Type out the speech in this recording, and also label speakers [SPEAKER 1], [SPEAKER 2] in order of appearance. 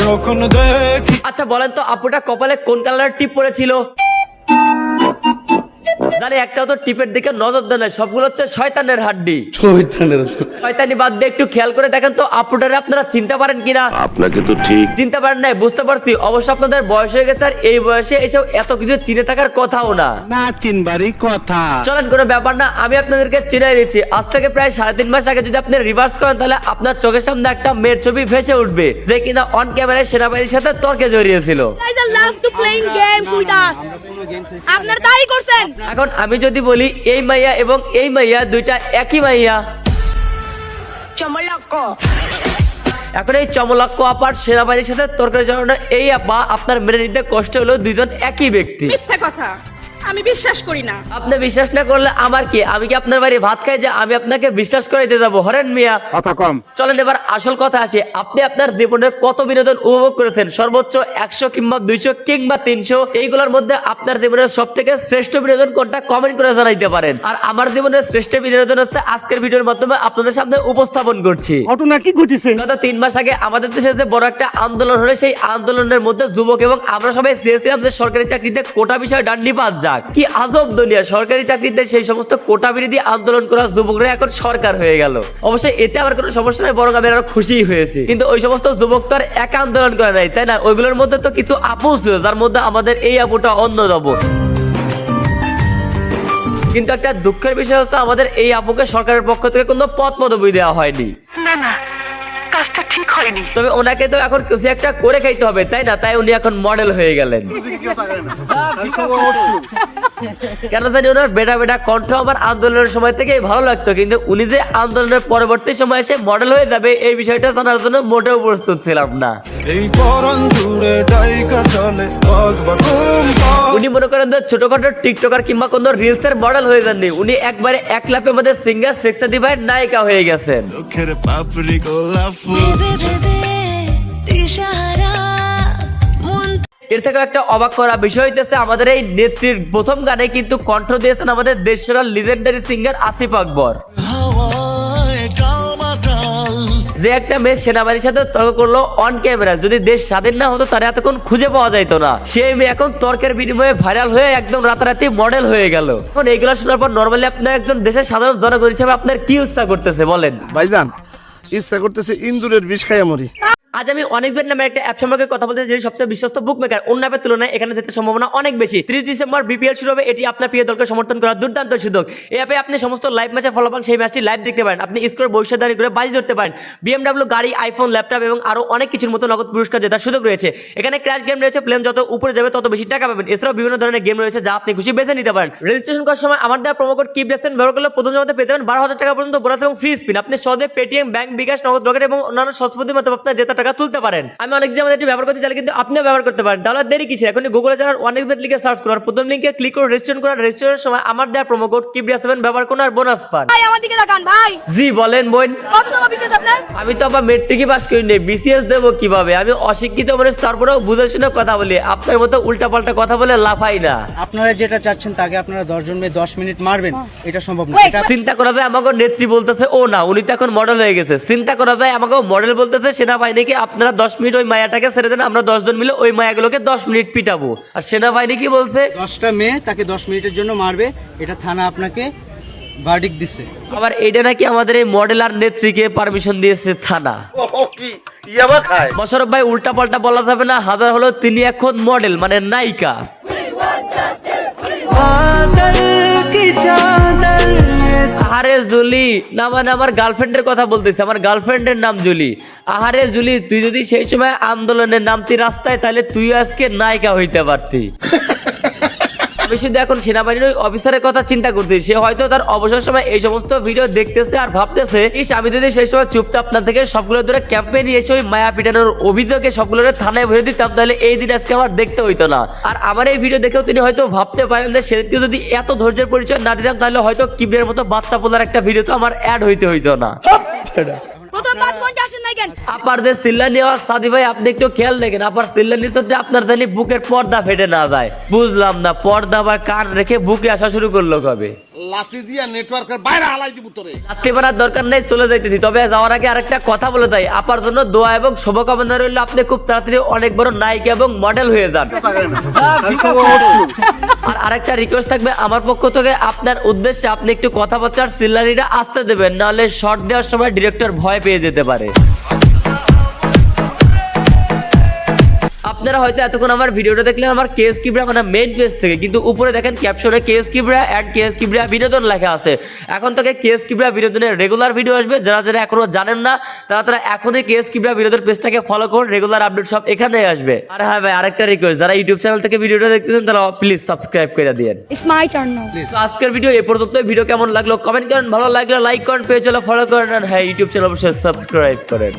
[SPEAKER 1] যখন দেখি।
[SPEAKER 2] আচ্ছা বলেন তো আপুটা কপালে কোন কালারের টিপ পরেছিল জানি একটাও তো টিপের দিকে নজর দেয় না সবগুলো হচ্ছে শয়তানের হাড্ডি। শয়তানের শয়তানি বাদ দিয়ে একটু খেয়াল করে দেখেন তো আপুটারে আপনারা চিনতে পারেন কিনা?
[SPEAKER 3] আপনাকে তো ঠিক।
[SPEAKER 2] চিনতে পারেন নাই বুঝতে পারছি। অবশ্য আপনাদের বয়স হয়ে গেছে আর এই বয়সে এসব এত কিছু চিনে থাকার কথাও না।
[SPEAKER 4] না চিনবারই কথা।
[SPEAKER 2] চলেন কোনো ব্যাপার না আমি আপনাদেরকে চিনাই দিচ্ছি। আজ থেকে প্রায় সাড়ে তিন মাস আগে যদি আপনি রিভার্স করেন তাহলে আপনার চোখের সামনে একটা মেয়ের ছবি ভেসে উঠবে যে কিনা অন ক্যামেরায় সেনাবাহিনীর সাথে তর্কে জড়িয়েছিল
[SPEAKER 5] are love to playing games with us. আপনারা তাই করছেন?
[SPEAKER 2] এখন আমি যদি বলি এই মাইয়া এবং এই মাইয়া দুইটা একই মাইয়া।
[SPEAKER 5] চমলক্ক।
[SPEAKER 2] এখন এই চমলাক্ষ আপার সেনাবাহিনীর সাথে তর্কের জন্য এই আপা আপনার মেনে নিতে কষ্ট হলো দুজন একই ব্যক্তি।
[SPEAKER 6] মিথ্যা কথা। আমি বিশ্বাস করি না।
[SPEAKER 2] আপনি বিশ্বাস না করলে আমার কি? আমি কি আপনার বাড়ি ভাত খাই যে আমি আপনাকে বিশ্বাস করাইতে যাব? হরেন মিয়া।
[SPEAKER 4] কথা কম।
[SPEAKER 2] চলেন এবার আসল কথা আসে। আপনি আপনার জীবনে কত বিনোদন উপভোগ করেছেন? সর্বোচ্চ একশো কিংবা দুইশো কিংবা তিনশো? এইগুলোর মধ্যে আপনার জীবনের সব থেকে শ্রেষ্ঠ বিনোদন কোনটা? কমেন্ট করে জানাইতে পারেন। আর আমার জীবনের শ্রেষ্ঠ বিনোদন হচ্ছে আজকের ভিডিওর মাধ্যমে আপনাদের সামনে উপস্থাপন করছি।
[SPEAKER 4] ঘটনা কি ঘটেছে?
[SPEAKER 2] গত তিন মাস আগে আমাদের দেশে যে বড় একটা আন্দোলন হলো সেই আন্দোলনের মধ্যে যুবক এবং আমরা সবাই চেয়েছিলাম যে সরকারি চাকরিতে কোটা বিষয় ডান্ডি পাত যাক কি আজব দুনিয়া। সরকারি চাকরিতে সেই সমস্ত কোটা বিরোধী আন্দোলন করা যুবকরা এখন সরকার হয়ে গেল। অবশ্যই এতে আমার কোনো সমস্যা নাই বরং আমি আরও খুশি হয়েছি। কিন্তু ওই সমস্ত যুবক তো আর একা আন্দোলন করে নাই তাই না? ওইগুলোর মধ্যে তো কিছু আপু ছিল যার মধ্যে আমাদের এই আপুটা অন্যতম। কিন্তু একটা দুঃখের বিষয় হচ্ছে আমাদের এই আপুকে সরকারের পক্ষ থেকে কোনো পদ পদবি দেওয়া হয়নি। তবে ওনাকে তো এখন কিছু একটা করে খাইতে হবে তাই না? তাই উনি এখন মডেল হয়ে গেলেন। কেন জানি ওনার বেটা বেটা কণ্ঠ আমার আন্দোলনের সময় থেকেই ভালো লাগতো কিন্তু উনি যে আন্দোলনের পরবর্তী সময় এসে মডেল হয়ে যাবে এই বিষয়টা জানার জন্য মোটেও প্রস্তুত ছিলাম না।
[SPEAKER 1] এই পরন জুড়ে ডাইকা চলে বাঘ বা ঘুম পাড়।
[SPEAKER 2] উনি মনে করেন যে ছোটখাটো টিকটকার কিংবা কোনো রিলস এর মডেল হয়ে যাননি উনি একবারে এক লাপের মধ্যে সিঙ্গার সেক্স নায়িকা হয়ে গেছেন।
[SPEAKER 1] চোখের পাপড়ি গোলাপ ফুল।
[SPEAKER 2] এর থেকে একটা অবাক করা বিষয় হইতেছে, আমাদের এই নেত্রীর প্রথম গানে কিন্তু কণ্ঠ দিয়েছেন আমাদের দেশের লিজেন্ডারি সিঙ্গার আসিফ আকবর। যে একটা মেয়ে সেনাবাহিনীর সাথে তর্ক করল অন ক্যামেরা যদি দেশ স্বাধীন না হতো তারা এতক্ষণ খুঁজে পাওয়া যাইতো না। সেই মেয়ে এখন তর্কের বিনিময়ে ভাইরাল হয়ে একদম রাতারাতি মডেল হয়ে গেল। এখন এইগুলো শোনার পর নর্মালি আপনার একজন দেশের সাধারণ জনগণ হিসেবে আপনার কি উৎসাহ করতেছে বলেন?
[SPEAKER 7] ভাইজান, ইচ্ছা করতেছে ইন্দুরের বিষ খাইয়া মরি।
[SPEAKER 2] আজ আমি অনেক অনেকবার নামে একটা অ্যাপ সম্পর্কে কথা বলতে যিনি সবচেয়ে বিশ্বস্ত বুক মেকার অন্য অ্যাপের তুলনায় এখানে যেতে সম্ভাবনা অনেক বেশি। ত্রিশ ডিসেম্বর বিপিএল শুরু হবে, এটি আপনার প্রিয় দলকে সমর্থন করার দুর্দান্ত সুযোগ। এই অ্যাপে আপনি সমস্ত লাইভ ম্যাচের ফলাফল সেই ম্যাচটি লাইভ দেখতে পারেন। আপনি স্কোর ভবিষ্যৎবাণী করে বাজি ধরতে পারেন। বিএমডাব্লিউ গাড়ি আইফোন ল্যাপটপ এবং আরও অনেক কিছুর মতো নগদ পুরস্কার জেতার সুযোগ রয়েছে। এখানে ক্র্যাশ গেম রয়েছে প্লেন যত উপরে যাবে তত বেশি টাকা পাবেন। এছাড়াও বিভিন্ন ধরনের গেম রয়েছে যা আপনি খুশি বেছে নিতে পারেন। রেজিস্ট্রেশন করার সময় আমার দেওয়া প্রোমো কোড কিপ রেস্টেন ব্যবহার করলে প্রথম জমাতে পেতে পারেন বারো হাজার টাকা পর্যন্ত বোনাস এবং ফ্রি স্পিন আপনি সহজে পেটিএম ব্যাংক বিকাশ নগদ রকেট এবং অন্যান্য সস্পতির মাধ্যমে আপনার জেতা টাকা তুলতে পারেন। আমি অনেক যে আমাদের এটি ব্যবহার করতে চাইলে কিন্তু আপনিও ব্যবহার করতে পারেন। তাহলে দেরি কিছু এখন গুগলে যাওয়ার অনেক লিখে সার্চ করার প্রথম লিঙ্কে ক্লিক করে রেজিস্ট্রেশন করার রেজিস্ট্রেশনের সময় আমার দেওয়া প্রোমো কোড কিবরিয়া সেভেন ব্যবহার করুন আর বোনাস পান।
[SPEAKER 5] ভাই আমার দিকে তাকান ভাই।
[SPEAKER 2] জি বলেন বোন।
[SPEAKER 5] কত টাকা বিজনেস আপনার?
[SPEAKER 2] আমি তো আবার মেট্রিকই পাস করি নাই বিসিএস দেবো কীভাবে? আমি অশিক্ষিত মানুষ তারপরেও বুঝে শুনে কথা বলি। আপনার মতো উল্টাপাল্টা কথা বলে লাফাই না।
[SPEAKER 8] আপনারা যেটা চাচ্ছেন তাকে আপনারা দশজন মেয়ে দশ মিনিট মারবেন এটা সম্ভব না। এটা
[SPEAKER 2] চিন্তা করা যায় আমাকে নেত্রী বলতেছে ও না উনি তো এখন মডেল হয়ে গেছে। চিন্তা করা যায় আমাকে মডেল বলতেছে সেনাবাহিনীকে আপনারা দশ মিনিট ওই মায়াটাকে ছেড়ে দেন আমরা দশজন মিলে ওই মায়াগুলোকে দশ মিনিট পিটাবো। আর সেনাবাহিনী কি বলছে?
[SPEAKER 8] দশটা মেয়ে তাকে দশ মিনিটের জন্য মারবে এটা থানা আপনাকে ভার্ডিক দিচ্ছে
[SPEAKER 2] আবার এটা নাকি আমাদের এই মডেল আর নেত্রীকে পারমিশন দিয়েছে থানা।
[SPEAKER 7] ইয়াবা খায়?
[SPEAKER 2] মোশারফ ভাই উল্টা পাল্টা বলা যাবে না হাজার হলো তিনি এখন মডেল মানে নায়িকা। আহারে জুলি না মানে আমার গার্লফ্রেন্ডের কথা বলতেছি, আমার গার্লফ্রেন্ডের নাম জুলি। আহারে জুলি, তুই যদি সেই সময় আন্দোলনের নামতি রাস্তায়, তাহলে তুই আজকে নায়িকা হইতে পারতি। আমি শুধু এখন সেনাবাহিনীর ওই অফিসারের কথা চিন্তা করছি সে হয়তো তার অবসর সময় এই সমস্ত ভিডিও দেখতেছে আর ভাবতেছে, ইস, আমি যদি সেই সময় চুপচাপ না থেকে সবগুলো ধরে ক্যাম্পে নিয়ে এসে ওই মায়া পিটানোর অভিযোগে সবগুলো থানায় ভরে দিতাম, তাহলে এই দিন আজকে আমার দেখতে হইতো না। আর আমার এই ভিডিও দেখেও তিনি হয়তো ভাবতে পারেন যে, সেদিনকে যদি এত ধৈর্যের পরিচয় না দিতাম, তাহলে হয়তো কিবের মতো বাচ্চা পোলার একটা ভিডিও তো আমার অ্যাড হইতে হইতো না। আপার যে সিল্লা নেওয়া সাদি ভাই আপনি একটু খেয়াল দেখেন আপার সিল্লা নিচে আপনার জানি বুকের পর্দা ফেটে না যায়। বুঝলাম না পর্দা আবার কান রেখে বুকে আসা শুরু করল কবে?
[SPEAKER 7] লাতি দিয়া নেটওয়ার্কের বাইরে হালাই দিব তোরে।
[SPEAKER 2] রাত্রি বানার দরকার নেই চলে যাইতেছি। তবে যাওয়ার আগে আরেকটা কথা বলে তাই আপার জন্য দোয়া এবং শুভকামনা রইল আপনি খুব তাড়াতাড়ি অনেক বড় নায়িকা এবং মডেল হয়ে যান। আর আরেকটা রিকোয়েস্ট থাকবে আমার পক্ষ থেকে। আপনার উদ্দেশ্যে আপনি একটু কথাবার্তার সিলারিটা আসতে দেবেন, নাহলে শর্ট দেওয়ার সময় ডিরেক্টর ভয় পেয়ে যেতে পারে। আপনারা হয়তো এতক্ষণ আমার ভিডিওটা দেখলেন আমার কেস কিবরা মানে মেন পেজ থেকে কিন্তু উপরে দেখেন ক্যাপশনে কেস কিবরা অ্যান্ড কেএস কিবরা বিনোদন লেখা আছে। এখন থেকে কেএস কিবরা বিনোদনের রেগুলার ভিডিও আসবে যারা যারা এখনও জানেন না তারা তারা এখনই কেএস কিবরা বিনোদন পেজটাকে ফলো করুন রেগুলার আপডেট সব এখানেই আসবে। আর হ্যাঁ ভাই আরেকটা রিকোয়েস্ট যারা ইউটিউব চ্যানেল থেকে ভিডিওটা দেখতেছেন তারা প্লিজ সাবস্ক্রাইব করে
[SPEAKER 5] It's my turn now.
[SPEAKER 2] তো আজকের ভিডিও এ পর্যন্ত ভিডিও কেমন লাগল? কমেন্ট করেন ভালো লাগলে লাইক করেন পেজ ফলো করেন আর হ্যাঁ ইউটিউব চ্যানেল অবশ্যই সাবস্ক্রাইব করেন।